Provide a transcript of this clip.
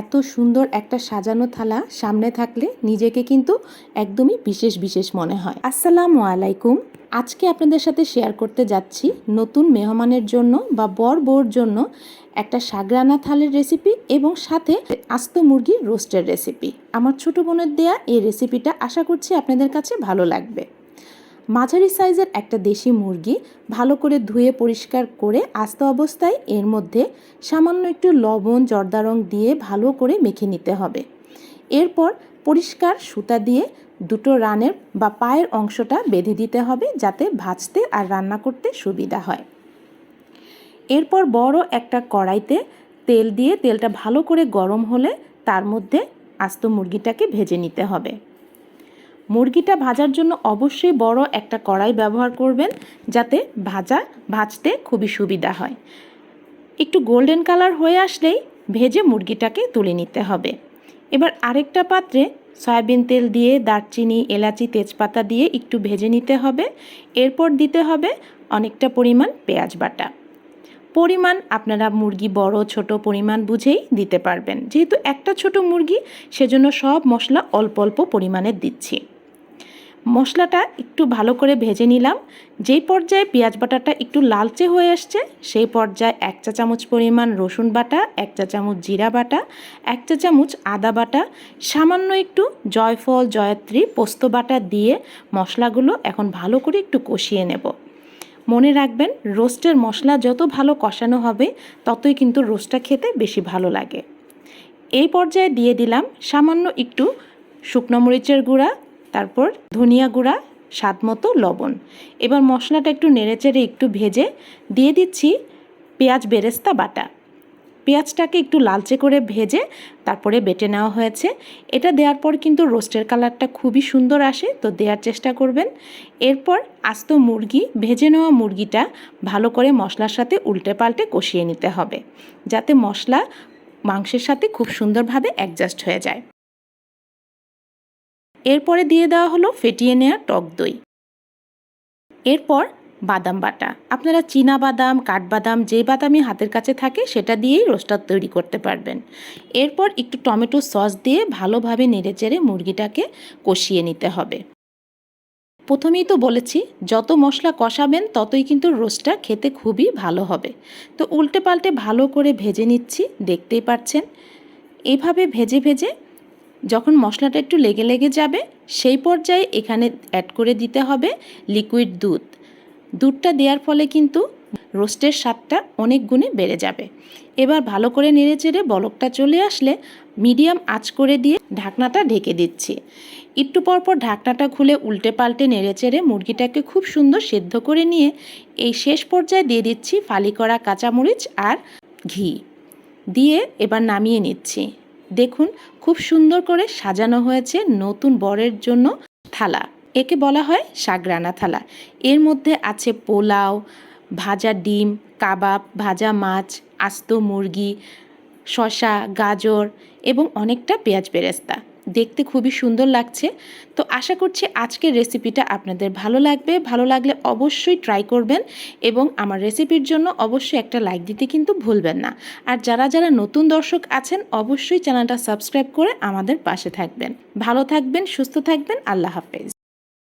এত সুন্দর একটা সাজানো থালা সামনে থাকলে নিজেকে কিন্তু একদমই বিশেষ বিশেষ মনে হয়। আসসালামু আলাইকুম। আজকে আপনাদের সাথে শেয়ার করতে যাচ্ছি নতুন মেহমানের জন্য বা বর বউর জন্য একটা সাগরানা থালের রেসিপি এবং সাথে আস্ত মুরগির রোস্টের রেসিপি আমার ছোট বোনের দেয়া এই রেসিপিটা আশা করছি আপনাদের কাছে ভালো লাগবে। মাঝারি সাইজের একটা দেশি মুরগি ভালো করে ধুয়ে পরিষ্কার করে আস্ত অবস্থায় এর মধ্যে সামান্য একটু লবণ, জর্দা রং দিয়ে ভালো করে মেখে নিতে হবে। এরপর পরিষ্কার সুতা দিয়ে দুটো রানের বা পায়ের অংশটা বেঁধে দিতে হবে যাতে ভাজতে আর রান্না করতে সুবিধা হয়। এরপর বড় একটা কড়াইতে তেল দিয়ে তেলটা ভালো করে গরম হলে তার মধ্যে আস্ত মুরগিটাকে ভেজে নিতে হবে। মুরগিটা ভাজার জন্য অবশ্যই বড় একটা কড়াই ব্যবহার করবেন যাতে ভাজা, ভাজতে খুবই সুবিধা হয়। একটু গোল্ডেন কালার হয়ে আসলেই ভেজে মুরগিটাকে তুলে নিতে হবে। এবার আরেকটা পাত্রে সয়াবিন তেল দিয়ে দারচিনি, এলাচি, তেজপাতা দিয়ে একটু ভেজে নিতে হবে। এরপর দিতে হবে অনেকটা পরিমাণ পেঁয়াজ বাটা। পরিমাণ আপনারা মুরগি বড়, ছোট পরিমাণ বুঝেই দিতে পারবেন। যেহেতু একটা ছোট মুরগি, সেজন্য সব মশলা অল্প অল্প পরিমাণে দিচ্ছি। মশলাটা একটু ভালো করে ভেজে নিলাম। যেই পর্যায়ে পেঁয়াজ বাটাটা একটু লালচে হয়ে আসছে, সেই পর্যায়ে এক চা চামচ পরিমাণ রসুন বাটা, এক চা চামচ জিরা বাটা, এক চা চামচ আদা বাটা, সামান্য একটু জয়ফল, জয়ত্রী, পোস্ত বাটা দিয়ে মশলাগুলো এখন ভালো করে একটু কষিয়ে নেব। মনে রাখবেন, রোস্টের মশলা যত ভালো কষানো হবে, ততই কিন্তু রোস্টটা খেতে বেশি ভালো লাগে। এই পর্যায়ে দিয়ে দিলাম সামান্য একটু শুকনো মরিচের গুঁড়া তারপর ধনিয়া গুঁড়া, স্বাদ মতো লবণ। এবার মশলাটা একটু নেড়েচেড়ে একটু ভেজে দিয়ে দিচ্ছি পেঁয়াজ বেরেস্তা বাটা। পেঁয়াজটাকে একটু লালচে করে ভেজে তারপরে বেটে নেওয়া হয়েছে। এটা দেওয়ার পর কিন্তু রোস্টের কালারটা খুবই সুন্দর আসে, তো দেওয়ার চেষ্টা করবেন। এরপর আস্ত মুরগি, ভেজে নেওয়া মুরগিটা ভালো করে মশলার সাথে উল্টে পাল্টে কষিয়ে নিতে হবে, যাতে মশলা মাংসের সাথে খুব সুন্দরভাবে অ্যাডজাস্ট হয়ে যায়। এরপরে দিয়ে দেওয়া হলো ফেটিয়ে নেওয়া টক দই। এরপর বাদাম বাটা। আপনারা চীনা বাদাম কাঠবাদাম, যে বাদামই হাতের কাছে থাকে, সেটা দিয়েই রোস্টার তৈরি করতে পারবেন। এরপর একটু টমেটো সস দিয়ে ভালোভাবে নেড়েচেড়ে মুরগিটাকে কষিয়ে নিতে হবে। প্রথমেই তো বলেছি, যত মশলা কষাবেন, ততই কিন্তু রোস্টটা খেতে খুবই ভালো হবে। তো উল্টে পাল্টে ভালো করে ভেজে নিচ্ছি, দেখতেই পাচ্ছেন। এভাবে ভেজে ভেজে যখন মশলাটা একটু লেগে লেগে যাবে, সেই পর্যায়ে এখানে অ্যাড করে দিতে হবে লিকুইড দুধ। দুধটা দেওয়ার ফলে কিন্তু রোস্টের স্বাদটা অনেক গুণে বেড়ে যাবে। এবার ভালো করে নেড়ে চেড়ে বলকটা চলে আসলে মিডিয়াম আঁচ করে দিয়ে ঢাকনাটা ঢেকে দিচ্ছি। একটু পর পর ঢাকনাটা খুলে উল্টে পাল্টে নেড়ে চেড়ে মুরগিটাকে খুব সুন্দর সেদ্ধ করে নিয়ে এই শেষ পর্যায়ে দিয়ে দিচ্ছি ফালি করা কাঁচামরিচ আর ঘি। দিয়ে এবার নামিয়ে নিচ্ছি। দেখুন, খুব সুন্দর করে সাজানো হয়েছে নতুন বরের জন্য থালা। একে বলা হয় সাগরানা থালা। এর মধ্যে আছে পোলাও, ভাজা ডিম, কাবাব, ভাজা মাছ, আস্ত মুরগি শশা গাজর এবং অনেকটা পেঁয়াজ বেরেস্তা। দেখতে খুবই সুন্দর লাগছে। তো আশা করছি আজকের রেসিপিটা আপনাদের ভালো লাগবে। ভালো লাগলে অবশ্যই ট্রাই করবেন এবং আমার রেসিপির জন্য অবশ্যই একটা লাইক দিতে কিন্তু ভুলবেন না। আর যারা যারা নতুন দর্শক আছেন, অবশ্যই চ্যানেলটা সাবস্ক্রাইব করে আমাদের পাশে থাকবেন। ভালো থাকবেন, সুস্থ থাকবেন, আল্লাহ হাফেজ।